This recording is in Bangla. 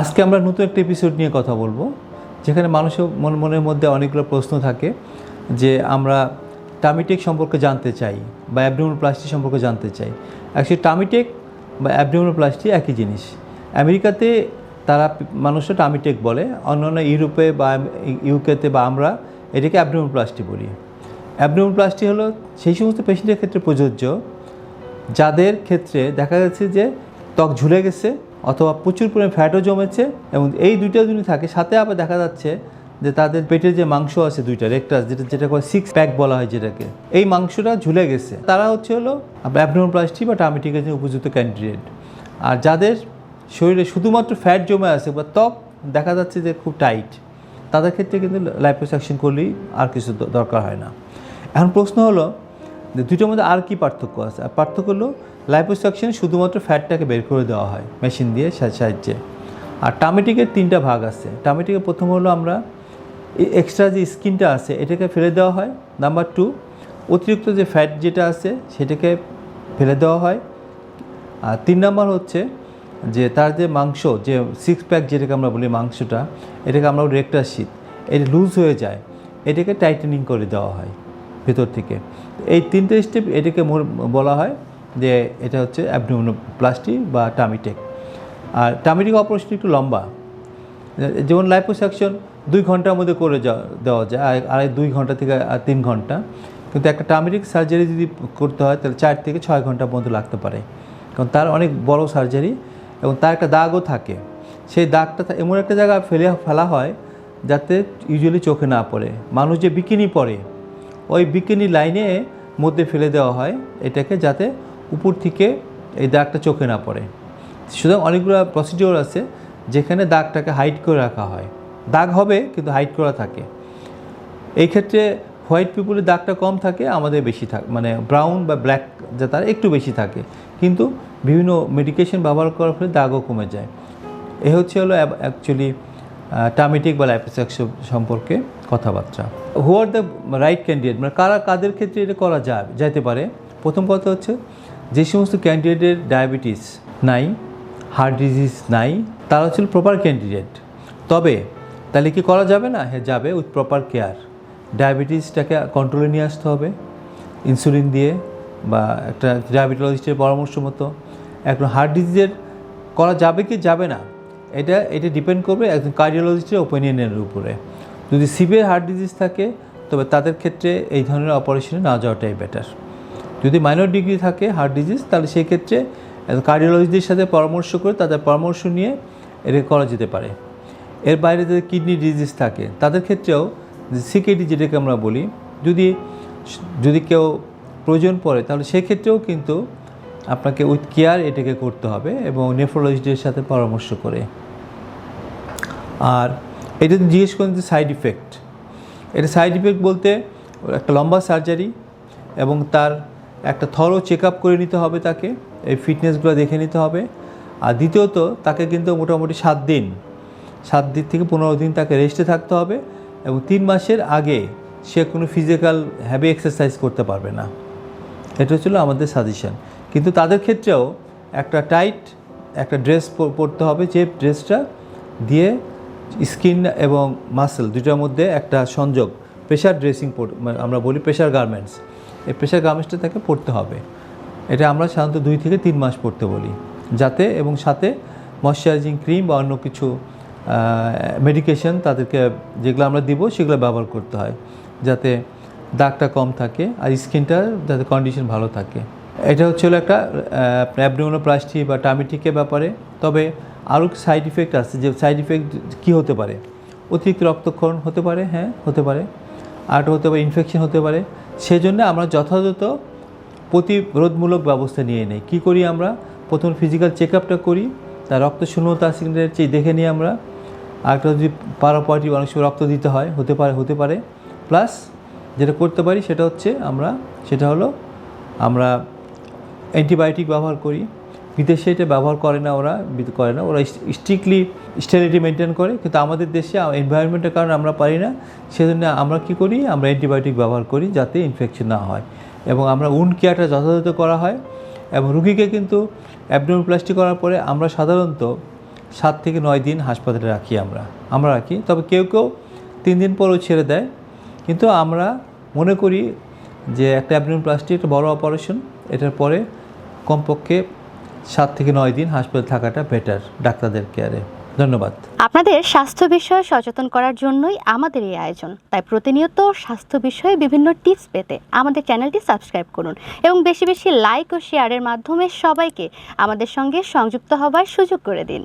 আজকে আমরা নতুন একটা এপিসোড নিয়ে কথা বলব, যেখানে মানুষের মন, মনের মধ্যে অনেকগুলো প্রশ্ন থাকে যে আমরা টামিটেক সম্পর্কে জানতে চাই বা অ্যাবডোমিনাল প্লাস্টি সম্পর্কে জানতে চাই। অ্যাকচুয়ালি টামিটেক বা অ্যাবডোমিনাল প্লাস্টি একই জিনিস। আমেরিকাতে তারা মানুষরা টামিটেক বলে, অন্যান্য ইউরোপে বা ইউকেতে বা আমরা এটাকে অ্যাবডোমিনাল প্লাস্টি বলি। অ্যাবডোমিনাল প্লাস্টি হলো সেই সমস্ত পেশেন্টের ক্ষেত্রে প্রযোজ্য, যাদের ক্ষেত্রে দেখা যাচ্ছে যে ত্বক ঝুলে গেছে অথবা প্রচুর পরিমাণে ফ্যাটও জমেছে এবং এই দুইটা যদি থাকে, সাথে আবার দেখা যাচ্ছে যে তাদের পেটের যে মাংস আছে দুইটা, রেকটাস, যেটা যেটা করে সিক্স প্যাক বলা হয় যেটাকে, এই মাংসটা ঝুলে গেছে। তারা হচ্ছে হলো অ্যাবনোপ্লাস্টি বা টামিটিকের উপযুক্ত ক্যান্ডিডেট আর যাদের শরীরে শুধুমাত্র ফ্যাট জমে আছে বা ত্বক, দেখা যাচ্ছে যে খুব টাইট তাদের ক্ষেত্রে কিন্তু লাইপোসাকশন করলেই আর কিছু দরকার হয় না। এখন প্রশ্ন হলো যে দুটোর মধ্যে আর কি পার্থক্য আছে? আর পার্থক্য হলো লাইপোসাকশন শুধুমাত্র ফ্যাটটাকে বের করে দেওয়া হয় মেশিন দিয়ে সাহায্যে। আর টামেটিকের তিনটা ভাগ আছে। টামেটিকের প্রথম হলো আমরা এক্সট্রা যে স্কিনটা আছে, এটাকে ফেলে দেওয়া হয়। নাম্বার টু অতিরিক্ত যে ফ্যাট যেটা আছে, সেটাকে ফেলে দেওয়া হয়। আর তিন নাম্বার হচ্ছে যে তার যে মাংস, যে সিক্স প্যাক যেটাকে আমরা বলি মাংসটা, এটাকে আমরা রেক্টার শীত এটা লুজ হয়ে যায়। এটাকে টাইটেনিং করে দেওয়া হয় ভেতর থেকে। এই তিনটে স্টেপ এটাকে বলা হয় যে এটা হচ্ছে অ্যাবডোমিনোপ্লাস্টি বা টামিটেক। আর টামিটেক অপারেশন একটু লম্বা। যেমন লাইপোসাকশন দুই ঘণ্টার মধ্যে করে দেওয়া যায় আড়াই, দুই ঘণ্টা থেকে তিন ঘণ্টা। কিন্তু একটা টার্মেরিক সার্জারি যদি করতে হয়, তাহলে চার থেকে ছয় ঘণ্টা পর্যন্ত লাগতে পারে। কারণ তার অনেক বড় সার্জারি এবং তার একটা দাগও থাকে। সেই দাগটা এমন একটা জায়গায় ফেলে, ফেলা হয় যাতে ইউজুয়ালি চোখে না পড়ে। মানুষ যে বিকিনি পরে, ওই বিকিনি লাইনে মধ্যে ফেলে দেওয়া হয় এটাকে যাতে উপর থেকে এই দাগটা চোখে না পড়ে। সুতরাং অনেকগুলো প্রসিডিওর আছে যেখানে দাগটাকে হাইড করে রাখা হয়। দাগ হবে, কিন্তু হাইড করা থাকে। এই ক্ষেত্রে হোয়াইট পিপুলের দাগটা কম থাকে, আমাদের বেশি থাকে মানে ব্রাউন বা ব্ল্যাক যা তার একটু বেশি থাকে। কিন্তু বিভিন্ন মেডিকেশন ব্যবহার করার ফলে দাগও কমে যায়। এ হচ্ছে হলো অ্যাকচুয়ালি টামিটিক বা লাইপোসাক্স সম্পর্কে কথাবার্তা। Who are the right candidate মানে কারা, কাদের ক্ষেত্রে এটা করা যায়, যাইতে পারে? প্রথম কথা হচ্ছে যে সমস্ত ক্যান্ডিডেটের ডায়াবেটিস নাই হার্ট ডিজিজ নাই, তারা হচ্ছে প্রপার ক্যান্ডিডেট তবে, তাহলে কি করা যাবে না? হ্যাঁ যাবে উইথ প্রপার কেয়ার ডায়াবেটিসটাকে কন্ট্রোলে নিয়ে আসতে হবে। ইনসুলিন দিয়ে বা একটা ডায়াবেটোলজিস্টের পরামর্শ মতো। এখন হার্ট ডিজিজের করা যাবে কি যাবে না? এটা এটা ডিপেন্ড করবে একজন কার্ডিওলজিস্টের ওপিনিয়নের উপরে। যদি সিভিয়ার হার্ট ডিজিজ থাকে, তবে তাদের ক্ষেত্রে এই ধরনের অপারেশনে না যাওয়াটাই বেটার যদি মাইনর ডিগ্রি থাকে হার্ট ডিজিজ তাহলে সেই ক্ষেত্রে কার্ডিওলজিদের সাথে পরামর্শ করে তাদের পরামর্শ নিয়ে এটা করা যেতে পারে। এর বাইরে যদি কিডনি ডিজিজ থাকে, তাদের ক্ষেত্রেও সিকেডি যেটাকে আমরা বলি, যদি যদি কেউ প্রয়োজন পড়ে, তাহলে সেক্ষেত্রেও কিন্তু আপনাকে উইথ কেয়ার এটাকে করতে হবে এবং নেফ্রোলজিস্টের সাথে পরামর্শ করে। আর এটা যদি জিজ্ঞেস করেন যে সাইড ইফেক্ট এটা সাইড ইফেক্ট বলতে একটা লম্বা সার্জারি এবং তার একটা থরো চেক আপ করে নিতে হবে তাকে, এই ফিটনেসগুলো দেখে নিতে হবে। আর দ্বিতীয়ত, তাকে কিন্তু মোটামুটি সাত দিন সাত দিন থেকে পনেরো দিন তাকে রেস্টে থাকতে হবে এবং তিন মাসের আগে সে কোনো ফিজিক্যাল হ্যাভি এক্সারসাইজ করতে পারবে না। এটা ছিল আমাদের সাজেশান কিন্তু তাদের ক্ষেত্রেও একটা টাইট একটা ড্রেস পরতে হবে, যে ড্রেসটা দিয়ে স্কিন এবং মাসেল দুটার মধ্যে একটা সংযোগ প্রেশার ড্রেসিং আমরা বলি প্রেশার গার্মেন্টস এই প্রেশার গার্মেন্টসটা তাকে পরতে হবে। এটা আমরা সাধারণত দুই থেকে তিন মাস পরতে বলি। যাতে এবং সাথে ময়শ্চারাইজিং ক্রিম বা অন্য কিছু মেডিকেশন তাদেরকে যেগুলো আমরা দিব সেগুলো ব্যবহার করতে হয়। যাতে দাগটা কম থাকে আর স্কিনটা যাতে কন্ডিশন ভালো থাকে। এটা হচ্ছে হলো একটা অ্যাবডোমিনোপ্লাস্টি বা টামিটিকের ব্যাপারে। তবে আরও সাইড ইফেক্ট আছে যে সাইড ইফেক্ট কী হতে পারে? অতিরিক্ত রক্তক্ষরণ হতে পারে হ্যাঁ হতে পারে। আর একটা হতে পারে ইনফেকশন হতে পারে, সেজন্য আমরা যথাযথ প্রতিরোধমূলক ব্যবস্থা নিয়ে নেই। কী করি আমরা? প্রথম ফিজিক্যাল চেক আপটা করি, তার রক্ত শূন্যতা সিগন্যালের চেয়ে দেখে নিই আমরা। আরেকটা যদি পারাপাটি অনেক সময় রক্ত দিতে হয়, হতে পারে হতে পারে। প্লাস যেটা করতে পারি সেটা হচ্ছে আমরা, সেটা হলো আমরা অ্যান্টিবায়োটিক ব্যবহার করি। বিদেশে এটা ব্যবহার করে না ওরা করে না। ওরা স্ট্রিক্টলি স্টেরিটি মেনটেন করে। কিন্তু আমাদের দেশে এনভায়রনমেন্টের কারণে আমরা পারি না। সেজন্য আমরা কি করি? আমরা অ্যান্টিবায়োটিক ব্যবহার করি যাতে ইনফেকশন না হয়। এবং আমরা উন কেয়ারটা যথাযথ করা হয়। এবং রুগীকে কিন্তু অ্যাবডোমিনোপ্লাস্টি করার পরে আমরা সাধারণত সাত থেকে নয় দিন হাসপাতালে রাখি আমরা। আমরা রাখি। তবে কেউ কেউ তিন দিন পরেও ছেড়ে দেয়। কিন্তু আমরা মনে করি যে একটা অ্যাবডোমিনোপ্লাস্টি একটা বড় অপারেশন এটার পরে কমপক্ষে সাত থেকে নয় দিন হাসপাতালে থাকাটা বেটার ডাক্তারদের কেয়ারে ধন্যবাদ। আপনাদের স্বাস্থ্য বিষয়ে সচেতন করার জন্যই আমাদের এই আয়োজন। তাই প্রতিনিয়ত স্বাস্থ্য বিষয়ে বিভিন্ন টিপস পেতে আমাদের চ্যানেলটি সাবস্ক্রাইব করুন এবং বেশি বেশি লাইক ও শেয়ারের মাধ্যমে সবাইকে আমাদের সঙ্গে সংযুক্ত হবার সুযোগ করে দিন।